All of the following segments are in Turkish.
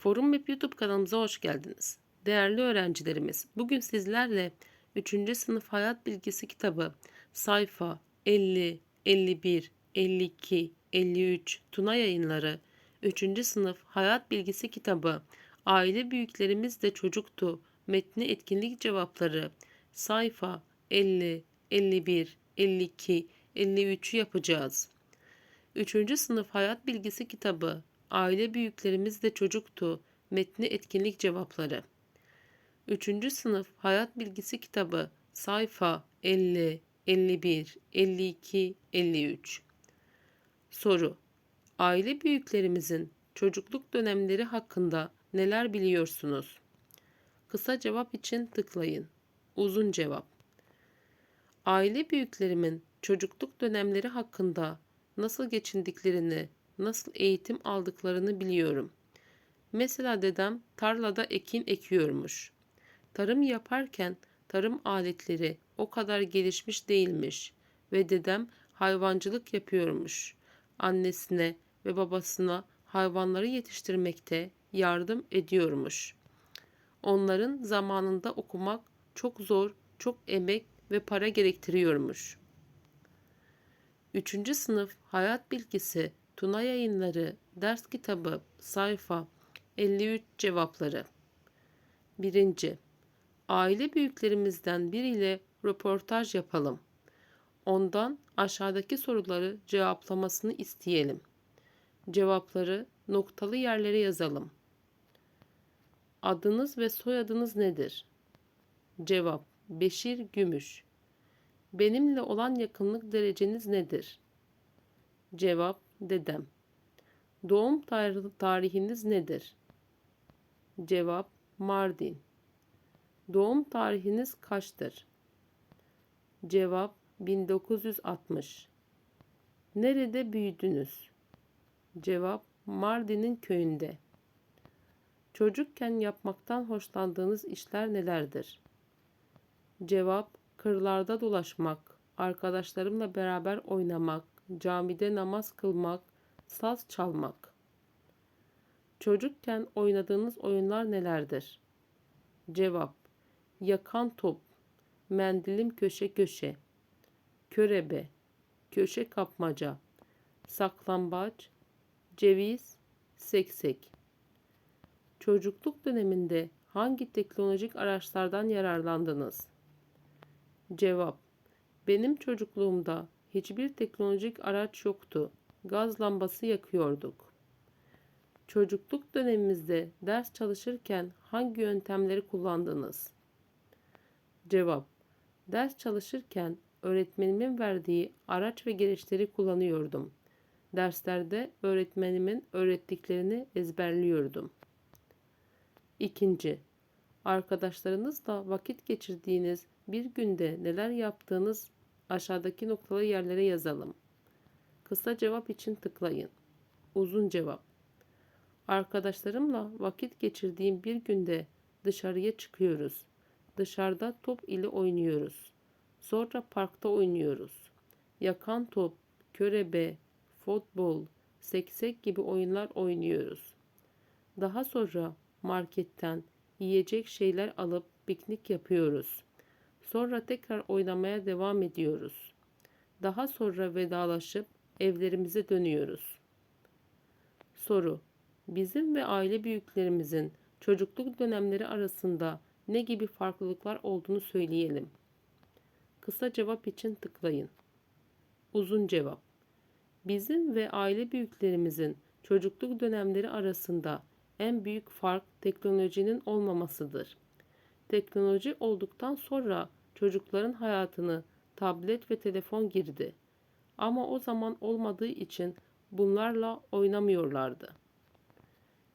Forum Map YouTube kanalımıza hoş geldiniz. Değerli öğrencilerimiz, bugün sizlerle 3. sınıf hayat bilgisi kitabı sayfa 50, 51, 52, 53 Tuna yayınları 3. sınıf hayat bilgisi kitabı Aile büyüklerimiz de çocuktu metni etkinlik cevapları sayfa 50, 51, 52, 53'ü yapacağız. 3. sınıf hayat bilgisi kitabı Aile büyüklerimiz de çocuktu metni etkinlik cevapları 3. sınıf hayat bilgisi kitabı sayfa 50, 51, 52, 53 Soru Aile büyüklerimizin çocukluk dönemleri hakkında neler biliyorsunuz? Kısa cevap için tıklayın. Uzun cevap Aile büyüklerimin çocukluk dönemleri hakkında nasıl geçindiklerini, nasıl eğitim aldıklarını biliyorum. Mesela dedem tarlada ekin ekiyormuş. Tarım yaparken tarım aletleri o kadar gelişmiş değilmiş ve dedem hayvancılık yapıyormuş. Annesine ve babasına hayvanları yetiştirmekte yardım ediyormuş. Onların zamanında okumak çok zor, çok emek ve para gerektiriyormuş. 3. sınıf hayat bilgisi Tuna Yayınları ders kitabı sayfa 53 cevapları. 1. Aile büyüklerimizden biriyle röportaj yapalım. Ondan aşağıdaki soruları cevaplamasını isteyelim. Cevapları noktalı yerlere yazalım. Adınız ve soyadınız nedir? Cevap Beşir Gümüş. Benimle olan yakınlık dereceniz nedir? Cevap dedem. Doğum tar- tarihiniz nedir? Cevap Mardin. Doğum tarihiniz kaçtır? Cevap 1960. Nerede büyüdünüz? Cevap Mardin'in köyünde. Çocukken yapmaktan hoşlandığınız işler nelerdir? Cevap kırlarda dolaşmak, arkadaşlarımla beraber oynamak, camide namaz kılmak, saz çalmak. Çocukken oynadığınız oyunlar nelerdir? Cevap Yakan top, mendilim köşe köşe, körebe, köşe kapmaca, saklambaç, ceviz, seksek. Çocukluk döneminde hangi teknolojik araçlardan yararlandınız? Cevap Benim çocukluğumda hiçbir teknolojik araç yoktu. Gaz lambası yakıyorduk. Çocukluk dönemimizde ders çalışırken hangi yöntemleri kullandınız? Cevap Ders çalışırken öğretmenimin verdiği araç ve gereçleri kullanıyordum. Derslerde öğretmenimin öğrettiklerini ezberliyordum. İkinci, arkadaşlarınızla vakit geçirdiğiniz bir günde neler yaptığınız aşağıdaki noktalı yerlere yazalım. Kısa cevap için tıklayın. Uzun cevap. Arkadaşlarımla vakit geçirdiğim bir günde dışarıya çıkıyoruz. Dışarıda top ile oynuyoruz. Sonra parkta oynuyoruz. Yakan top, körebe, futbol, seksek gibi oyunlar oynuyoruz. Daha sonra marketten yiyecek şeyler alıp piknik yapıyoruz. Sonra tekrar oynamaya devam ediyoruz. Daha sonra vedalaşıp evlerimize dönüyoruz. Soru: Bizim ve aile büyüklerimizin çocukluk dönemleri arasında ne gibi farklılıklar olduğunu söyleyelim. Kısa cevap için tıklayın. Uzun cevap. Bizim ve aile büyüklerimizin çocukluk dönemleri arasında en büyük fark teknolojinin olmamasıdır. Teknoloji olduktan sonra çocukların hayatını tablet ve telefon girdi. Ama o zaman olmadığı için bunlarla oynamıyorlardı.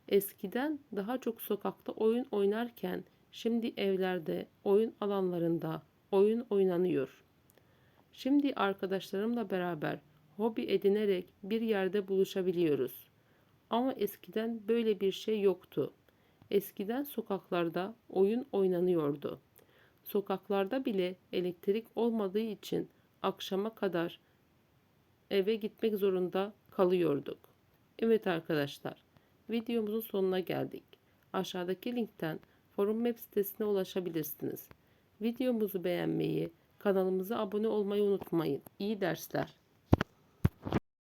Eskiden daha çok sokakta oyun oynarken şimdi evlerde, oyun alanlarında oyun oynanıyor. Şimdi arkadaşlarımla beraber hobi edinerek bir yerde buluşabiliyoruz. Ama eskiden böyle bir şey yoktu. Eskiden sokaklarda oyun oynanıyordu. Sokaklarda bile elektrik olmadığı için akşama kadar eve gitmek zorunda kalıyorduk. Evet arkadaşlar, videomuzun sonuna geldik. aşağıdaki linkten forum web sitesine ulaşabilirsiniz. Videomuzu beğenmeyi, kanalımıza abone olmayı unutmayın. İyi dersler.